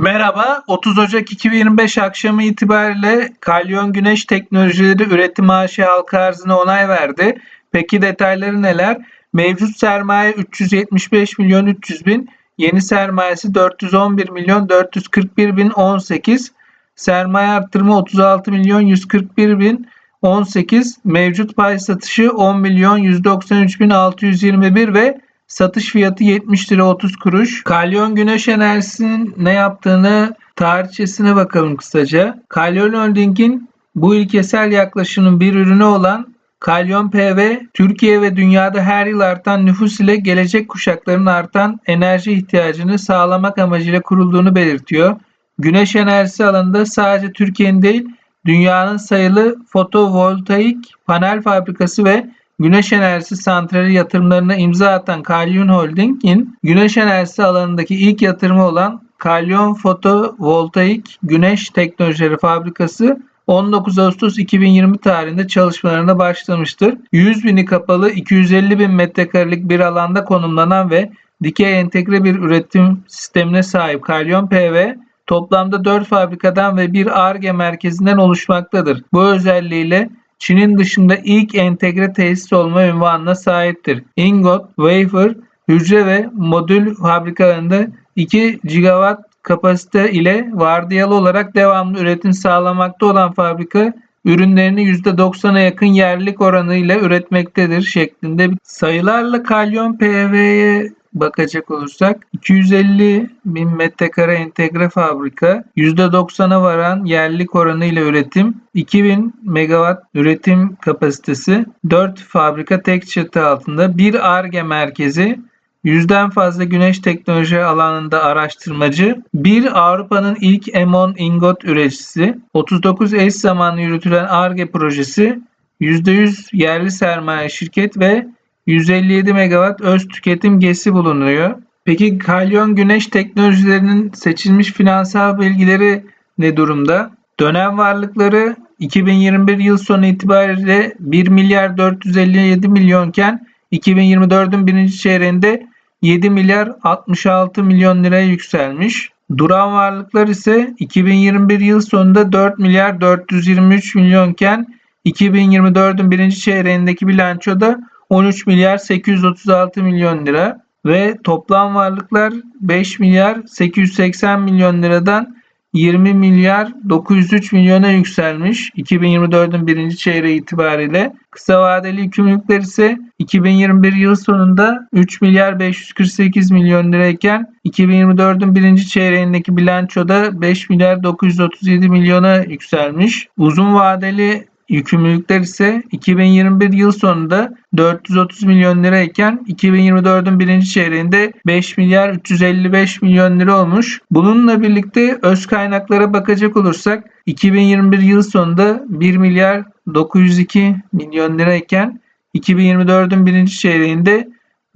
Merhaba, 30 Ocak 2025 akşamı itibariyle Kalyon Güneş Teknolojileri Üretim AŞ halka arzına onay verdi. Peki detayları neler? Mevcut sermaye 375 milyon 300 bin, yeni sermayesi 411 milyon 441 bin 18, sermaye arttırma 36 milyon 141 bin 18, mevcut pay satışı 10 milyon 193 bin 621 ve Satış fiyatı 70 lira 30 kuruş. Kalyon Güneş Enerjisi'nin ne yaptığını tarihçesine bakalım kısaca. Kalyon Holding'in bu ilkesel yaklaşımın bir ürünü olan Kalyon PV, Türkiye ve dünyada her yıl artan nüfus ile gelecek kuşakların artan enerji ihtiyacını sağlamak amacıyla kurulduğunu belirtiyor. Güneş enerjisi alanında sadece Türkiye'nin değil, dünyanın sayılı fotovoltaik panel fabrikası ve güneş enerjisi santrali yatırımlarına imza atan Kalyon Holding'in güneş enerjisi alanındaki ilk yatırımı olan Kalyon Fotovoltaik Güneş Teknolojileri Fabrikası 19 Ağustos 2020 tarihinde çalışmalarına başlamıştır. 100 bini kapalı 250 bin metrekarelik bir alanda konumlanan ve dikey entegre bir üretim sistemine sahip Kalyon PV toplamda 4 fabrikadan ve bir ARGE merkezinden oluşmaktadır. Bu özelliğiyle Çin'in dışında ilk entegre tesis olma ünvanına sahiptir. Ingot, wafer, hücre ve modül fabrikalarında 2 gigawatt kapasite ile vardiyalı olarak devamlı üretim sağlamakta olan fabrika ürünlerini %90'a yakın yerlilik oranıyla üretmektedir şeklinde sayılarla Kalyon PV'ye bakacak olursak 250 bin metrekare entegre fabrika %90'a varan yerlilik oranıyla üretim 2000 megawatt üretim kapasitesi 4 fabrika tek çatı altında bir ARGE merkezi Yüzden fazla güneş teknoloji alanında araştırmacı, bir Avrupa'nın ilk M10 ingot üreticisi, 39 eş zamanlı yürütülen ARGE projesi, %100 yerli sermaye şirket ve 157 megawatt öz tüketim gesi bulunuyor. Peki Kalyon Güneş Teknolojilerinin seçilmiş finansal bilgileri ne durumda? Dönem varlıkları 2021 yıl sonu itibariyle 1 milyar 457 milyonken 2024'ün birinci çeyreğinde 7 milyar 66 milyon liraya yükselmiş. Duran varlıklar ise 2021 yıl sonunda 4 milyar 423 milyonken 2024'ün birinci çeyreğindeki bilançoda 13 milyar 836 milyon lira ve toplam varlıklar 5 milyar 880 milyon liradan 20 milyar 903 milyona yükselmiş 2024'ün birinci çeyreği itibariyle. Kısa vadeli yükümlülükler ise 2021 yıl sonunda 3 milyar 548 milyon lirayken 2024'ün birinci çeyreğindeki bilançoda 5 milyar 937 milyona yükselmiş. Uzun vadeli Yükümlülükler ise 2021 yıl sonunda 430 milyon lirayken 2024'ün birinci çeyreğinde 5 milyar 355 milyon lira olmuş. Bununla birlikte öz kaynaklara bakacak olursak 2021 yıl sonunda 1 milyar 902 milyon lirayken 2024'ün birinci çeyreğinde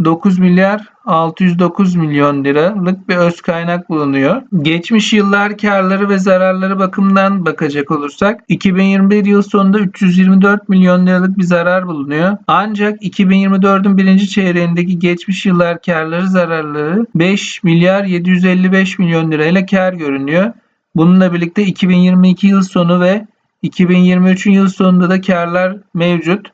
9 milyar 609 milyon liralık bir öz kaynak bulunuyor. Geçmiş yıllar karları ve zararları bakımından bakacak olursak 2021 yıl sonunda 324 milyon liralık bir zarar bulunuyor. Ancak 2024'ün birinci çeyreğindeki geçmiş yıllar karları zararları 5 milyar 755 milyon lirayla kar görünüyor. Bununla birlikte 2022 yıl sonu ve 2023 yıl sonunda da karlar mevcut.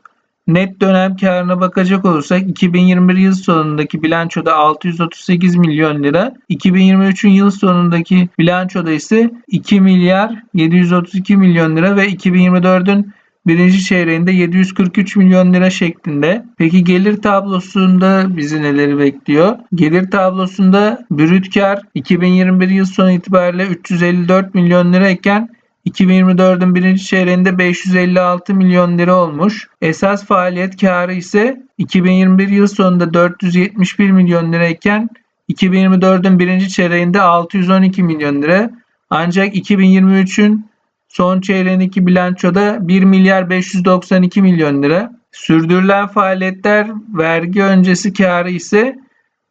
Net dönem karına bakacak olursak 2021 yıl sonundaki bilançoda 638 milyon lira, 2023'ün yıl sonundaki bilançoda ise 2 milyar 732 milyon lira ve 2024'ün birinci çeyreğinde 743 milyon lira şeklinde. Peki gelir tablosunda bizi neleri bekliyor? Gelir tablosunda brüt kar 2021 yıl sonu itibariyle 354 milyon lira iken 2024'ün birinci çeyreğinde 556 milyon lira olmuş. Esas faaliyet karı ise 2021 yıl sonunda 471 milyon lira iken 2024'ün birinci çeyreğinde 612 milyon lira. Ancak 2023'ün son çeyreğindeki bilançoda 1 milyar 592 milyon lira. Sürdürülen faaliyetler vergi öncesi karı ise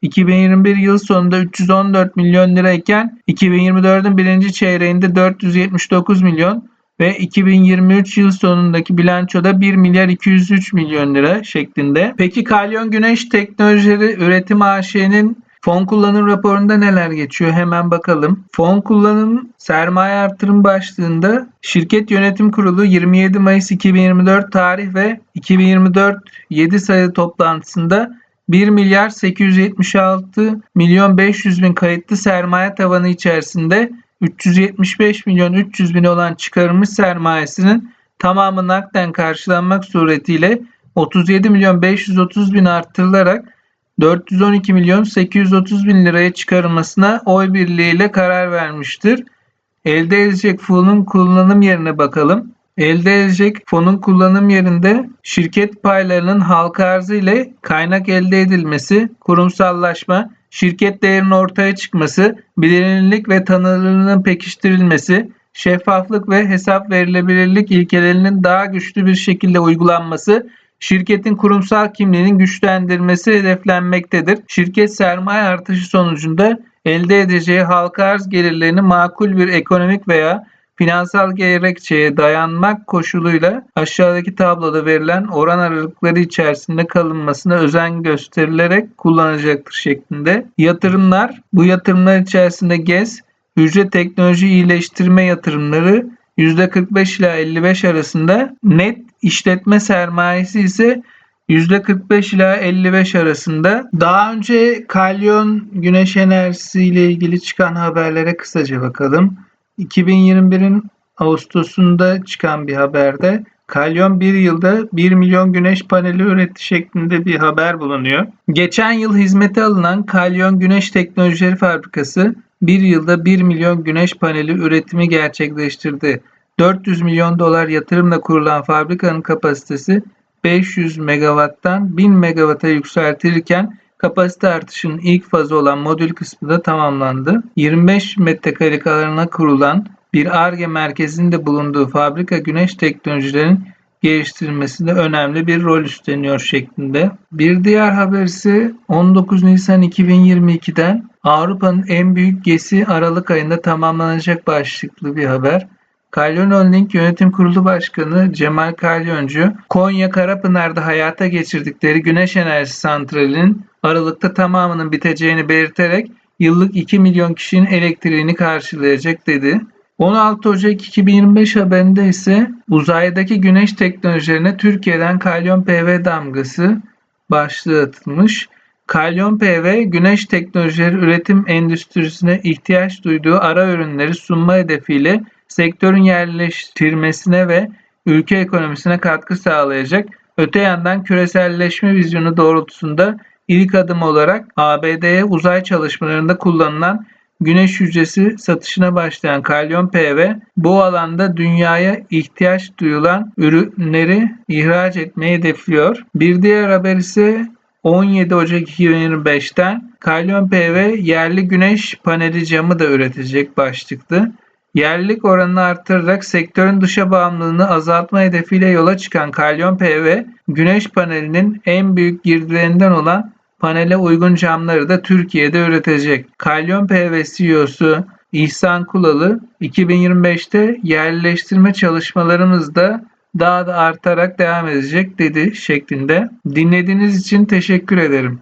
2021 yıl sonunda 314 milyon lirayken 2024'ün birinci çeyreğinde 479 milyon ve 2023 yıl sonundaki bilançoda 1 milyar 203 milyon lira şeklinde. Peki Kalyon Güneş Teknolojileri Üretim AŞ'nin Fon kullanım raporunda neler geçiyor hemen bakalım. Fon kullanım sermaye artırım başlığında şirket yönetim kurulu 27 Mayıs 2024 tarih ve 2024 7 sayılı toplantısında 1 milyar 876 milyon 500 bin kayıtlı sermaye tavanı içerisinde 375 milyon 300 bin olan çıkarılmış sermayesinin tamamı nakden karşılanmak suretiyle 37 milyon 530 bin arttırılarak 412 milyon 830 bin liraya çıkarılmasına oy birliğiyle karar vermiştir. Elde edilecek fonun kullanım yerine bakalım. Elde edilecek fonun kullanım yerinde şirket paylarının halka arzı ile kaynak elde edilmesi, kurumsallaşma, şirket değerinin ortaya çıkması, bilinirlik ve tanınırlığının pekiştirilmesi, şeffaflık ve hesap verilebilirlik ilkelerinin daha güçlü bir şekilde uygulanması, şirketin kurumsal kimliğinin güçlendirilmesi hedeflenmektedir. Şirket sermaye artışı sonucunda elde edeceği halka arz gelirlerini makul bir ekonomik veya finansal gerekçeye dayanmak koşuluyla aşağıdaki tabloda verilen oran aralıkları içerisinde kalınmasına özen gösterilerek kullanacaktır şeklinde. Yatırımlar bu yatırımlar içerisinde GES, hücre teknoloji iyileştirme yatırımları %45 ila 55 arasında net işletme sermayesi ise %45 ila 55 arasında. Daha önce kalyon güneş enerjisi ile ilgili çıkan haberlere kısaca bakalım. 2021'in Ağustos'unda çıkan bir haberde kalyon bir yılda 1 milyon güneş paneli üretti şeklinde bir haber bulunuyor. Geçen yıl hizmete alınan Kalyon Güneş Teknolojileri Fabrikası bir yılda 1 milyon güneş paneli üretimi gerçekleştirdi. 400 milyon dolar yatırımla kurulan fabrikanın kapasitesi 500 megawatttan 1000 megawata yükseltilirken kapasite artışının ilk fazı olan modül kısmı da tamamlandı. 25 metrekarelik alanına kurulan bir ARGE merkezinde bulunduğu fabrika güneş teknolojilerinin geliştirilmesinde önemli bir rol üstleniyor şeklinde. Bir diğer haber ise 19 Nisan 2022'den Avrupa'nın en büyük gesi Aralık ayında tamamlanacak başlıklı bir haber. Kalyon Holding Yönetim Kurulu Başkanı Cemal Kalyoncu, Konya Karapınar'da hayata geçirdikleri güneş enerji santralinin Aralık'ta tamamının biteceğini belirterek yıllık 2 milyon kişinin elektriğini karşılayacak dedi. 16 Ocak 2025 haberinde ise uzaydaki güneş teknolojilerine Türkiye'den Kalyon PV damgası başlığı atılmış. Kalyon PV, güneş teknolojileri üretim endüstrisine ihtiyaç duyduğu ara ürünleri sunma hedefiyle sektörün yerleştirmesine ve ülke ekonomisine katkı sağlayacak. Öte yandan küreselleşme vizyonu doğrultusunda ilk adım olarak ABD'ye uzay çalışmalarında kullanılan güneş hücresi satışına başlayan Kalyon PV bu alanda dünyaya ihtiyaç duyulan ürünleri ihraç etmeyi hedefliyor. Bir diğer haber ise 17 Ocak 2025'ten Kalyon PV yerli güneş paneli camı da üretecek başlıklı. Yerlilik oranını artırarak sektörün dışa bağımlılığını azaltma hedefiyle yola çıkan Kalyon PV, güneş panelinin en büyük girdilerinden olan panele uygun camları da Türkiye'de üretecek. Kalyon PV CEO'su İhsan Kulalı 2025'te yerleştirme çalışmalarımız da daha da artarak devam edecek dedi şeklinde. Dinlediğiniz için teşekkür ederim.